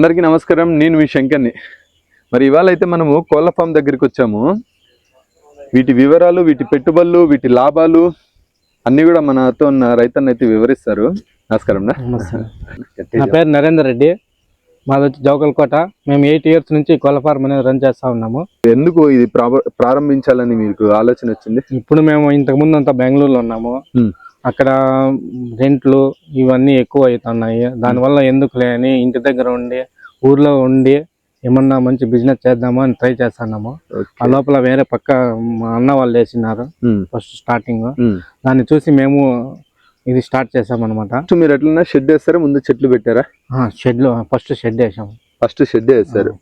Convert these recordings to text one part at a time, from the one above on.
అందరికీ నమస్కారం. నేను మీ శంకర్ని. మరి ఇవాళ అయితే మనము కోళ్ళ ఫామ్ దగ్గరికి వచ్చాము. వీటి వివరాలు వీటి పెట్టుబడులు వీటి లాభాలు అన్ని కూడా మనతో ఉన్న రైతన్న అయితే వివరిస్తారు. నమస్కారం నా. పేరు నరేందర్ రెడ్డి. మాది వచ్చి జవకల్కోట మేము ఎయిట్ ఇయర్స్ నుంచి కోళ్ళ ఫార్మ్ అనేది రన్ చేస్తా ఉన్నాము. ఎందుకు ఇది ప్రారంభించాలని మీకు ఆలోచన వచ్చింది? ఇప్పుడు మేము ఇంతకు ముందు అంతా బెంగళూరులో ఉన్నాము. అక్కడ రెంట్లు ఇవన్నీ ఎక్కువ అవుతున్నాయి. దానివల్ల ఎందుకులే అని ఇంటి దగ్గర ఉండి ఊర్లో ఉండి ఏమన్నా మంచి బిజినెస్ చేద్దామా అని ట్రై చేస్తున్నాము. ఆ లోపల వేరే పక్క మా అన్న వాళ్ళు వేసినారు ఫస్ట్ స్టార్టింగ్. దాన్ని చూసి మేము ఇది స్టార్ట్ చేసామన్నమాట. ఫస్ట్ మీరు ఎట్లన్నా షెడ్ వేస్తారా? ముందు చెట్లు పెట్టారా? షెడ్లో ఫస్ట్ షెడ్ వేసాము ఫస్ట్ షెడ్ వేస్తారు.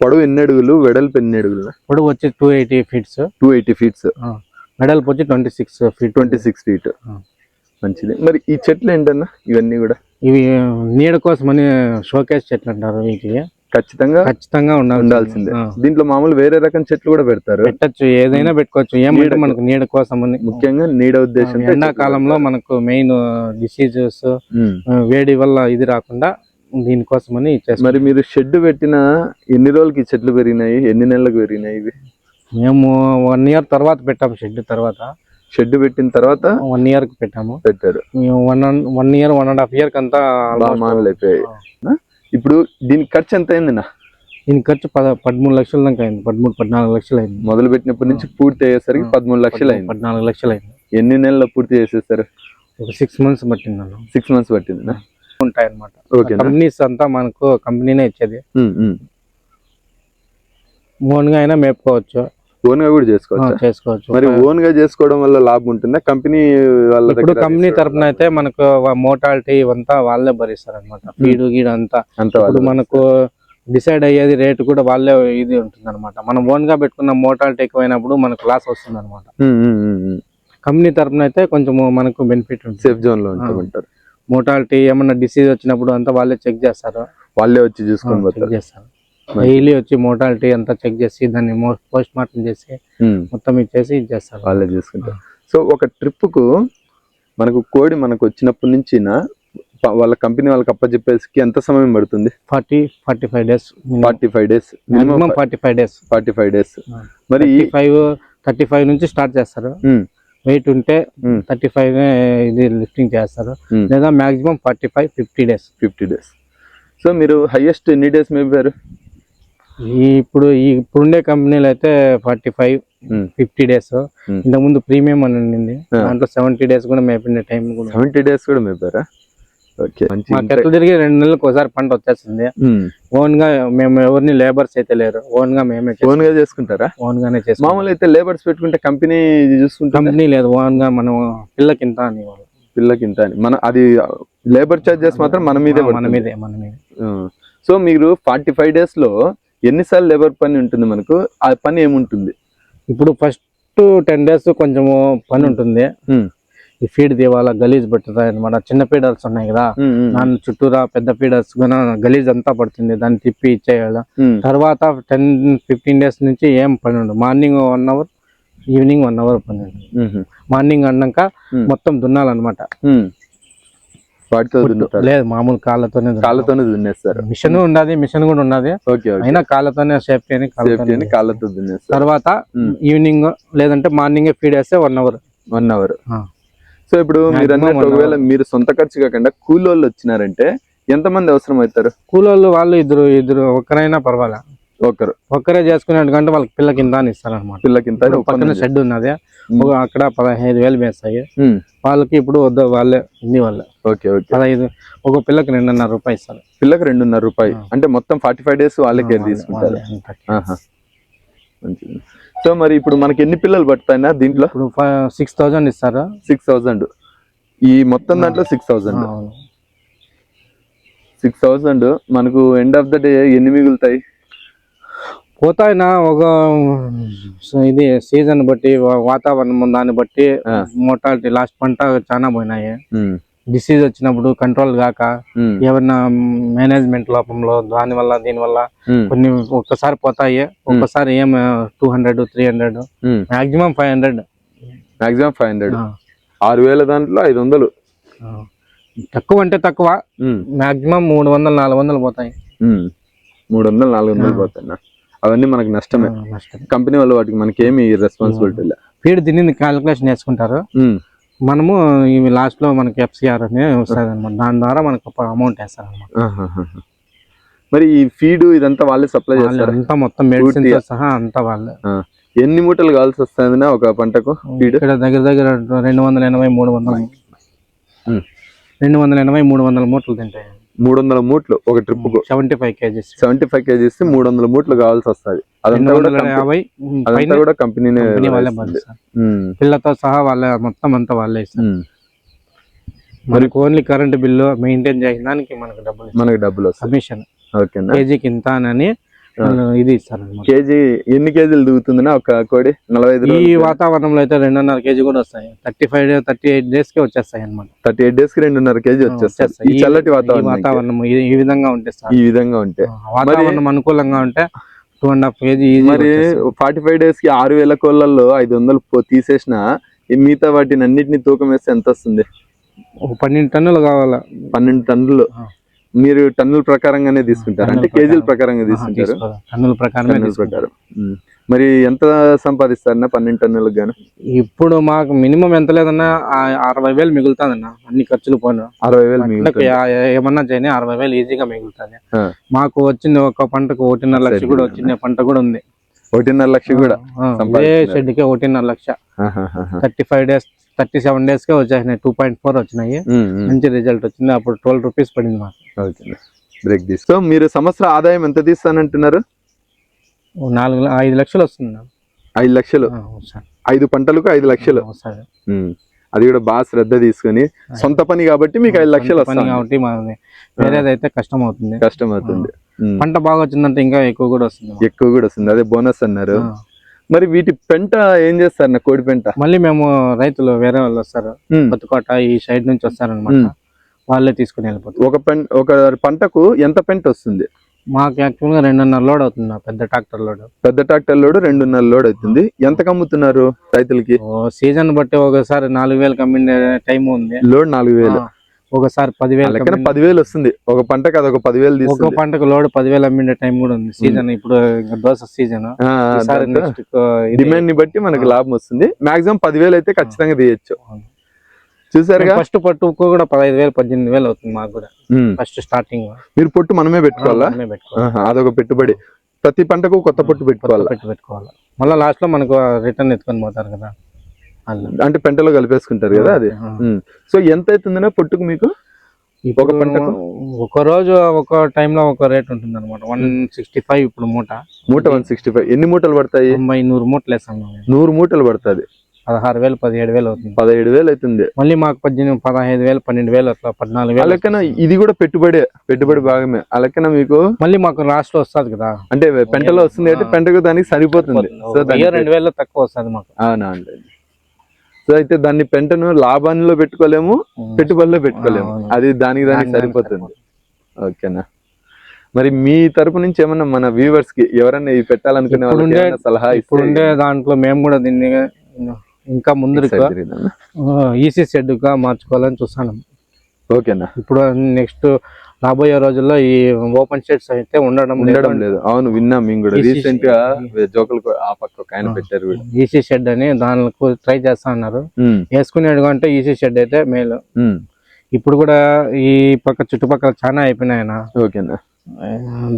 పొడవు ఎన్ని అడుగులు? వెడల్పు ఎన్ని అడుగులు? ఇప్పుడు వచ్చి two eighty feets two eighty feets మెడల్పు వచ్చి twenty six feet. Twenty six feet. మంచిది. మరి ఈ చెట్లు ఏంటన్నా? ఇవన్నీ కూడా? ఇవి నీడ కోసమని షోకేస్ చెట్లు అంటారు వీటికి. ఖచ్చితంగా ఖచ్చితంగా ఉండాలి ఉండాల్సిందే. దీంట్లో మామూలు వేరే రకం చెట్లు కూడా పెడతారు. పెట్టచ్చు ఏదైనా పెట్టుకోవచ్చు. ఏమంటే. మనకు నీడ కోసమని. ముఖ్యంగా నీడ ఉద్దేశం ఎండాకాలంలో మనకు మెయిన్ డిసీజెస్ వేడి వల్ల ఇది రాకుండా దీనికోసమని మరి మీరు షెడ్ పెట్టిన ఎన్ని రోజులకి ఈ చెట్లు పెరిగినాయి? ఎన్ని నెలలకు పెరిగినాయి ఇవి? మేము వన్ ఇయర్ తర్వాత పెట్టాము షెడ్ తర్వాత. షెడ్ పెట్టిన తర్వాత వన్ ఇయర్కి పెట్టాము. పెట్టారు. One one year one and half year కంతా బాగా మామూలు అయిపోయాయి? ఇప్పుడు దీనికి ఖర్చు ఎంత అయిందినా? దీని ఖర్చు పద పదమూడు లక్షల దాకా అయింది. పదమూడు పద్నాలుగు లక్షలు అయింది. మొదలు పెట్టినప్పటి నుంచి పూర్తి అయ్యేసరికి పదమూడు లక్షలు అయింది. పద్నాలుగు లక్షలు అయింది. ఎన్ని నెలల్లో పూర్తి చేసేస్తారు ఒక సిక్స్ మంత్స్ పట్టింది అన్న. సిక్స్ మంత్స్ పట్టింది ఉంటాయి అనమాట కంపెనీస్ అంతా మనకు కంపెనీనే ఇచ్చేది. ఉమ్, ఉమ్. ఓన్గా అయినా మేపుకోవచ్చు. ఓన్గా కూడా చేసుకోవచ్చు? చేసుకోవచ్చు. మరి ఓన్గా చేసుకోవడం వల్ల లాభం ఉంటుందా? కంపెనీ వాళ్ళ ఇప్పుడు కంపెనీ తరపున అయితే మనకు మోటాలిటీ ఇవంతా వాళ్ళే భరిస్తారు అనమాట ఫీడ్ గీడ్ అంతా. అంత ఇప్పుడు మనకు డిసైడ్ అయ్యేది రేట్ కూడా వాళ్ళే ఇది ఉంటుంది అనమాట మనం ఓన్గా పెట్టుకున్న మోటాలిటీ ఎక్కువైనప్పుడు మనకు లాస్ వస్తుంది అనమాట కంపెనీ తరపున అయితే కొంచెం మనకు బెనిఫిట్ ఉంటుంది. సేఫ్ జోన్లో ఉంటామంటారు మోటాలిటీ ఏమన్నా డిసీజ్ వచ్చినప్పుడు అంతా వాళ్ళే చెక్ చేస్తారు. వాళ్ళే వచ్చి చూసుకొని చేస్తారు. డైలీ వచ్చి మోటాలిటీ అంతా చెక్ చేసి దాన్ని పోస్ట్ మార్టం చేసి ఉమ్. మొత్తం ఇచ్చేసి ఇది చేస్తారు. వాళ్ళే చూసుకుంటారు. సో ఒక ట్రిప్కు మనకు కోడి మనకు వచ్చినప్పటి నుంచి వాళ్ళ కంపెనీ వాళ్ళకి అప్పచెప్పేసి ఎంత సమయం పడుతుంది? Forty forty five days forty five days minimum forty five days. Forty five days. మరి ఫైవ్ థర్టీ ఫైవ్ నుంచి స్టార్ట్ చేస్తారు. ఉమ్, వెయిట్ ఉంటే ఉమ్, థర్టీ ఫైవ్ ఇది లిఫ్టింగ్ చేస్తారు. లేదా maximum forty five fifty days. Fifty days. So మీరు highest ఎన్ని days మేపారు? ఈ ఇప్పుడు ఈ ఇప్పుడుండే కంపెనీలు అయితే forty five fifty days. Um. ఇంతకు ముందు ప్రీమియం అని ఉండింది. దాంట్లో సెవెంటీ డేస్ కూడా మేపిండే టైం కూడా సెవెంటీ డేస్ కూడా మేపారా? చెట్లు తిరిగి రెండు నెలలకు ఒకసారి పంట వచ్చేస్తుంది ఓన్గా మేము ఎవరిని లేబర్స్ అయితే లేరు. ఓన్గా మేమే ఓన్గా చేసుకుంటారా? ఓన్ గానే చేస్తాం. మామూలు అయితే లేబర్స్ పెట్టుకుంటే కంపెనీ చూసుకుంటే కంపెనీ లేదు. ఓన్గా మనం పిల్లకింత అని వాళ్ళు. పిల్లకి ఇంత అని. మన అది లేబర్ చార్జెస్ మాత్రం మన మీదే మన. మీదే మన మీదే. సో మీరు ఫార్టీ ఫైవ్ డేస్లో ఎన్నిసార్లు లేబర్ పని ఉంటుంది మనకు ఆ పని ఏముంటుంది? ఇప్పుడు ఫస్ట్ టెన్ డేస్ కొంచెము పని ఉంటుంది. ఉమ్, ఈ ఫీడ్ తీవాలా గలీజ్ పట్టుతాయి అనమాట చిన్న ఫీడర్స్ ఉన్నాయి కదా. ఉమ్, దాని చుట్టూరా పెద్ద ఫీడర్స్ గలీజ్ అంతా పడుతుంది. దాన్ని తిప్పి ఇచ్చేయాలి. తర్వాత టెన్ ఫిఫ్టీన్ డేస్ నుంచి ఏం పని ఉండదు. Morning one hour evening one hour పని మార్నింగ్ అన్నాక Hmm. మొత్తం దున్నాలన్నమాట. వాటితో దున్నుతారు లేదు మామూలు కాళ్ళతోనే. కాళ్ళతోనే దున్నేస్తారు మిషన్ ఉన్నది మిషన్ కూడా ఉన్నది ఓకే అయినా కాళ్ళతోనే సేఫ్టీ అని సేఫ్టీ కాళ్ళతోనే అని కాళ్ళతో దున్నేస్తారు తర్వాత. ఈవినింగ్ లేదంటే మార్నింగ్ ఫీడ్ వేస్తే one hour. One hour. So ఇప్పుడు మీరు అన్నట్టు ఒకవేళ మీరు సొంత ఖర్చు కాకుండా కూలోళ్ళు వచ్చినారంటే ఎంతమంది అవసరం అవుతారు కూలోళ్ళు వాళ్ళు ఇద్దరు ఇద్దరు ఒక్కరైనా పర్వాలే. ఒకరు. ఒక్కరే చేసుకునేట్టుకంటే వాళ్ళకి పిల్ల కింద అని ఇస్తారనమాట పిల్లకింత అని పక్కన షెడ్ ఉన్నది. ఒక అక్కడ పదహైదు వేలు వేస్తాయి. వాళ్ళకి ఇప్పుడు వద్ద వాళ్ళే ఇన్ని వాళ్ళే. Okay okay. పదహైదు ఒక పిల్లకి రెండున్నర రూపాయలు ఇస్తారు. పిల్లకి రెండున్నర రూపాయి. అంటే మొత్తం ఫార్టీ ఫైవ్ డేస్ వాళ్ళే కేర్ వాళ్ళే- తీసుకుంటారు సో మరి ఇప్పుడు మనకి ఎన్ని పిల్లలు పడతాయినా దీంట్లో? ఇప్పుడు సిక్స్ థౌజండ్ ఇస్తారు? సిక్స్ థౌజండ్ ఈ మొత్తం దాంట్లో సిక్స్ థౌజండ్ అవును. సిక్స్ థౌజండ్ మనకు ఎండ్ ఆఫ్ ద డే ఎన్ని మిగులుతాయి? పోతాయినా ఒక ఇది సీజన్ బట్టి వాతావరణం దాన్ని బట్టి. మోటాలిటీ లాస్ట్ పంట చాలా పోయినాయి. డిసీజ్ వచ్చినప్పుడు కంట్రోల్ కాక ఏమన్నా మేనేజ్మెంట్ లోపంలో దాని వల్ల దీని వల్ల కొన్ని ఒక్కసారి పోతాయి. ఒక్కసారి ఏం two hundred three hundred. Maximum five hundred maximum five hundred ఆరు వేల దాంట్లో ఐదు వందలు తక్కువ అంటే తక్కువ. మాక్సిమం మూడు వందలు నాలుగు వందలు పోతాయి. మూడు వందలు నాలుగు వందలు పోతాయి అవన్నీ మనకు నష్టమే. నష్టం కంపెనీ వాళ్ళు వాటికి మనకి ఏమి రెస్పాన్సిబిలిటీ లే. ఫీడ్ తిని క్యాలిక్యులేషన్ వేసుకుంటారు. మనము ఇవి లాస్ట్లో మనకి ఎఫ్సిఆర్ అని వస్తుంది అనమాట దాని ద్వారా మనకు అమౌంట్ వేస్తారు అనమాట. మరి ఈ ఫీడ్ ఇదంతా వాళ్ళే సప్లై చేస్తారు? అంతా మొత్తం మెడిసిన్ సహా అంతా వాళ్ళే. ఎన్ని మూటలు కావాల్సి వస్తుంది ఒక పంటకు ఫీడ్? ఇక్కడ దగ్గర దగ్గర రెండు వందల ఎనభై మూడు వందల. రెండు వందల ఎనభై మూడు వందల మూటలు తింటాయి మూడు వందల మూట్లు ఒక ట్రిప్కు seventy five kgs. Seventy five kgs మూడు వందల మూట్లు కావాల్సి వస్తుంది. అదంతా కూడా యాభై అదంతా కూడా కంపెనీనే వాళ్ళే. పిల్లతో సహా వాళ్ళే మొత్తం అంతా వాళ్ళే. మనకు ఓన్లీ కరెంట్ బిల్లు మెయింటైన్ చేయడానికి మనకు డబ్బులు మనకి డబ్బులు కమిషన్. ఓకేనా? కేజీకి ఇంత అని ఇది కేజీ ఎన్ని కేజీలు దిగుతుందినా ఒక కోడి? నలభై ఐదు ఈ వాతావరణంలో అయితే రెండున్నర కేజీ కూడా వస్తాయి. థర్టీ ఫైవ్ థర్టీ ఎయిట్ డేస్కి వచ్చేస్తాయి అనమాట థర్టీ ఎయిట్ డేస్కి రెండున్నర కేజీ వచ్చేస్తుంది ఈ చల్లటి వాతావరణం వాతావరణం ఈ- విధంగా ఉంటే ఈ విధంగా ఉంటే. వాతావరణం అనుకూలంగా ఉంటే టూ అండ్ హాఫ్ కేజీ మరి ఫార్టీ ఫైవ్ డేస్కి ఆరు వేల కోళ్ళల్లో ఐదు వందలు తీసేసిన ఈ మిగతా వాటిని అన్నిటిని తూకం వేస్తే ఎంత వస్తుంది? పన్నెండు టన్నులు కావాలా? పన్నెండు టన్నులు. మీరు టన్నుల ప్రకారంగానే తీసుకుంటారు అంటే కేజీల ప్రకారంగా తీసుకుంటారు. టన్నుల. ప్రకారం ఉమ్. మరి ఎంత సంపాదిస్తారన్న పన్నెండు టన్నులకు గాను ఇప్పుడు మాకు మినిమం ఎంత లేదన్నా అరవై వేలు మిగులుతుందన్న అన్ని ఖర్చులు పోను అరవై వేలు ఏమన్నా చేయని అరవై వేలు ఈజీగా మిగులుతుంది. మాకు వచ్చింది ఒక పంటకు ఒకటిన్నర లక్ష కూడా వచ్చింది పంట కూడా ఉంది ఒకటిన్నర లక్ష కూడా. షెడ్కి ఒకటిన్నర lakh. Thirty five days thirty seven days కే వచ్చేసినాయి. టూ పాయింట్ ఫోర్ వచ్చినాయి. మంచి రిజల్ట్ వచ్చింది. అప్పుడు ట్వెల్వ్ రూపీస్ పడింది మాకు. బ్రేక్ తీసుకో. మీరు సంవత్సర ఆదాయం ఎంత తీస్తానంటున్నారు? నాలుగు ఐదు లక్షలు వస్తుంది. ఐదు లక్షలు. ఐదు పంటలకు ఐదు లక్షలు. అది కూడా బాగా శ్రద్ధ తీసుకొని సొంత పని కాబట్టి మీకు ఐదు లక్షలు వస్తాయి కాబట్టి వేరేదైతే కష్టం అవుతుంది కష్టం అవుతుంది. పంట బాగా వచ్చిందంటే ఇంకా ఎక్కువ కూడా వస్తుంది. ఎక్కువ కూడా వస్తుంది. అదే బోనస్ అన్నారు. మరి వీటి పెంట ఏం చేస్తారు నా కోడి పెంట? మళ్ళీ మేము రైతులు వేరే వాళ్ళు వస్తారు. కొత్తకోట ఈ సైడ్ నుంచి వస్తారనమాట. వాళ్ళే తీసుకుని వెళ్ళిపోతారు. ఒక పెంట ఒక పంటకు ఎంత పెంట వస్తుంది? మాకు యాక్చువల్గా రెండున్నర లోడ్ అవుతుంది పెద్ద ట్రాక్టర్ లోడ్. పెద్ద ట్రాక్టర్ లోడ్ రెండున్నర లోడ్ అవుతుంది. ఎంత అమ్ముతున్నారు రైతులకి? సీజన్ బట్టి ఒకసారి నాలుగు వేలకు అమ్మిండే టైం ఉంది. లోడ్ నాలుగు వేలు. ఒకసారి పదివేలు పదివేలు వస్తుంది. ఒక పంటకు అదొక పదివేలు ఒక పంటకు లోడ్ పదివేలు అమ్మిండే టైం కూడా ఉంది. సీజన్ ఇప్పుడు దోశ సీజన్. డిమాండ్ని బట్టి మనకు లాభం వస్తుంది. మాక్సిమం పదివేలు అయితే ఖచ్చితంగా తీయచ్చు. చూసారుగా? ఫస్ట్ పట్టుకు కూడా పదహైదు వేలు పద్దెనిమిది వేలు అవుతుంది మాకు కూడా. ఫస్ట్ స్టార్టింగ్ మీరు పొట్టు మనమే పెట్టుకోవాలా? అదొక పెట్టుబడి. ప్రతి పంటకు కొత్త పొట్టు పెట్టుకోవాలా? పెట్టి పెట్టుకోవాలి. మళ్ళీ లాస్ట్లో మనకు రిటర్న్ ఎత్తుకొని పోతారు కదా. అంటే పెంటలో కలిపేసుకుంటారు కదా అది. సో ఎంత అవుతుందన్నా పొట్టుకు మీకు? ఇప్పుడు పంటకు? ఒక రోజు ఒక టైంలో ఒక రేట్ ఉంటుంది అనమాట వన్ సిక్స్టీ ఫైవ్ ఇప్పుడు మూట. మూట వన్ సిక్స్టీ ఫైవ్. ఎన్ని మూటలు పడతాయి? తొంభై నూరు మూటలు వేస్తాం. నూరు మూటలు పడుతుంది. పదహారు వేలు పదిహేడు వేలు అవుతుంది. పదహేడు వేలు అవుతుంది మళ్ళీ మాకు పద్దెనిమిది పదహైదు వేలు పన్నెండు వేలు అట్లా పద్నాలుగు వేలు లెక్కన ఇది కూడా పెట్టుబడే పెట్టుబడి భాగమే. లెక్కన మీకు? మళ్ళీ మాకు లాస్ట్లో వస్తుంది కదా. అంటే పెంటలో వస్తుంది అంటే పెంటకు దానికి సరిపోతుంది. రెండు వేలు తక్కువ వస్తుంది మాకు. అవునా అండి. సో అయితే దాన్ని పెంటను లాభాల్లో పెట్టుకోలేము పెట్టుబడిలో పెట్టుకోలేము. అది దానికి దానికి సరిపోతుంది. ఓకేనా? మరి మీ తరపు నుంచి ఏమన్నా మన వ్యూవర్స్కి ఎవరన్నా ఇవి పెట్టాలనుకునే ఏమన్నా సలహా ఇప్పుడు ఉండే దాంట్లో మేము కూడా దీన్ని ఇంకా ఇస్తే ఈసీ షెడ్గా మార్చుకోవాలని చూస్తాను ఓకేనా? ఇప్పుడు నెక్స్ట్ రాబోయే రోజుల్లో ఈ ఓపెన్ షెడ్స్ అయితే ఉండడం ఉండడం లేదు. అవును విన్నాం మేము కూడా. రీసెంట్గా జోకులు ఆ పక్క ఒక ఆయన పెట్టారు ఈసీ షెడ్ అని దానికి ట్రై చేస్తా ఉన్నారు వేసుకునేది అంటే ఈసీ షెడ్ అయితే మేలు. ఇప్పుడు కూడా ఈ పక్క చుట్టుపక్కల చాలా అయిపోయినాయన ఓకేనా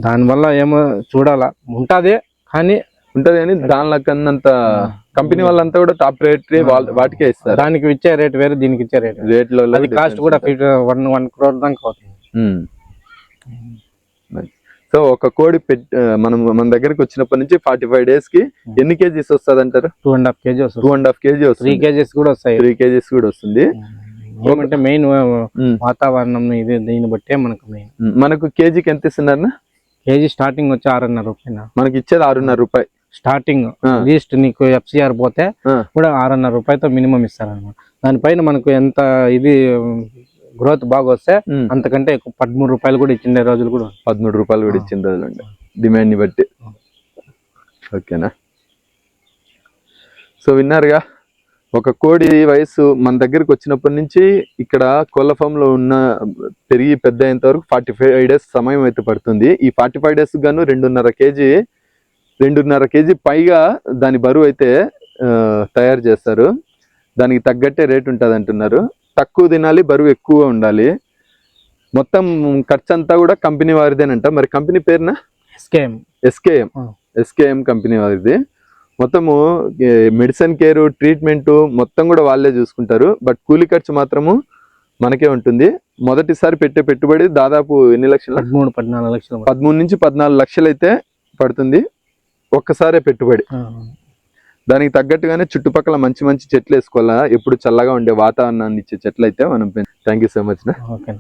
దానివల్ల ఏమో చూడాలా. ఉంటది కానీ ఉంటది కానీ దానిలో కన్నంత కంపెనీ వాళ్ళంతా కూడా టాప్ రేట్ వాటికే ఇస్తారు. దానికి ఇచ్చే రేట్ వేరే దీనికి ఇచ్చే రేట్ రేట్లో కాస్ట్ కూడా వన్ వన్ క్రోర్ దాకా అవుతుంది సో ఒక కోడి మనం మన దగ్గరికి వచ్చినప్పటి నుంచి ఫార్టీ ఫైవ్ డేస్కి ఎన్ని కేజీస్ వస్తుంది అంటారు two and half kg two and half kg three kgs కూడా వస్తాయి. త్రీ కేజీస్ కూడా వస్తుంది. ఏమంటే మెయిన్ వాతావరణం ఇది దీన్ని బట్టే మనకు మెయిన్. మనకు కేజీకి ఎంత ఇస్తున్నారు కేజీ స్టార్టింగ్ వచ్చి ఆరున్నర రూపాయలు మనకి ఇచ్చేది ఆరున్నర రూపాయి. స్టార్టింగ్. లీస్ట్ నీకు ఎఫ్సిఆర్ పోతే కూడా ఆరున్నర రూపాయలతో మినిమం ఇస్తారన్నమాట. దానిపైన మనకు ఎంత ఇది గ్రోత్ బాగా వస్తే అంతకంటే పదమూడు రూపాయలు కూడా ఇచ్చిండే రోజులు కూడా. పదమూడు రూపాయలు కూడా ఇచ్చిన రోజులు ఉండే. డిమాండ్ని బట్టి. ఓకేనా? సో విన్నారుగా ఒక కోడి వయసు మన దగ్గరికి వచ్చినప్పటి నుంచి ఇక్కడ కోళ్ళ ఫామ్లో ఉన్న పెరిగి పెద్ద అయ్యేంత వరకు ఫార్టీ ఫైవ్ డేస్ సమయం అయితే పడుతుంది. ఈ ఫార్టీ ఫైవ్ డేస్ గాను రెండున్నర కేజీ రెండున్నర కేజీ పైగా దాని బరువు అయితే తయారు చేస్తారు. దానికి తగ్గట్టే రేట్ ఉంటుంది అంటున్నారు తక్కువ తినాలి బరువు ఎక్కువ ఉండాలి. మొత్తం ఖర్చు అంతా కూడా కంపెనీ వారిదేనంట. మరి కంపెనీ పేరున? ఎస్కేఎం ఆ. ఎస్కేఎం కంపెనీ వారిది. మొత్తము మెడిసిన్ కేర్ ట్రీట్మెంట్ మొత్తం కూడా వాళ్ళే చూసుకుంటారు. బట్ కూలి ఖర్చు మాత్రము మనకే ఉంటుంది. మొదటిసారి పెట్టే పెట్టుబడి దాదాపు ఎన్ని లక్షలు? పదమూడు పద్నాలుగు లక్షలు. పదమూడు నుంచి పద్నాలుగు లక్షలు అయితే పడుతుంది. ఒక్కసారే పెట్టుబడి. దానికి తగ్గట్టుగానే చుట్టుపక్కల మంచి మంచి చెట్లు వేసుకోవాలా? ఎప్పుడు చల్లగా ఉండే వాతావరణాన్ని ఇచ్చే చెట్లు అయితే మనం థ్యాంక్ యూ సో మచ్ నా ఓకే.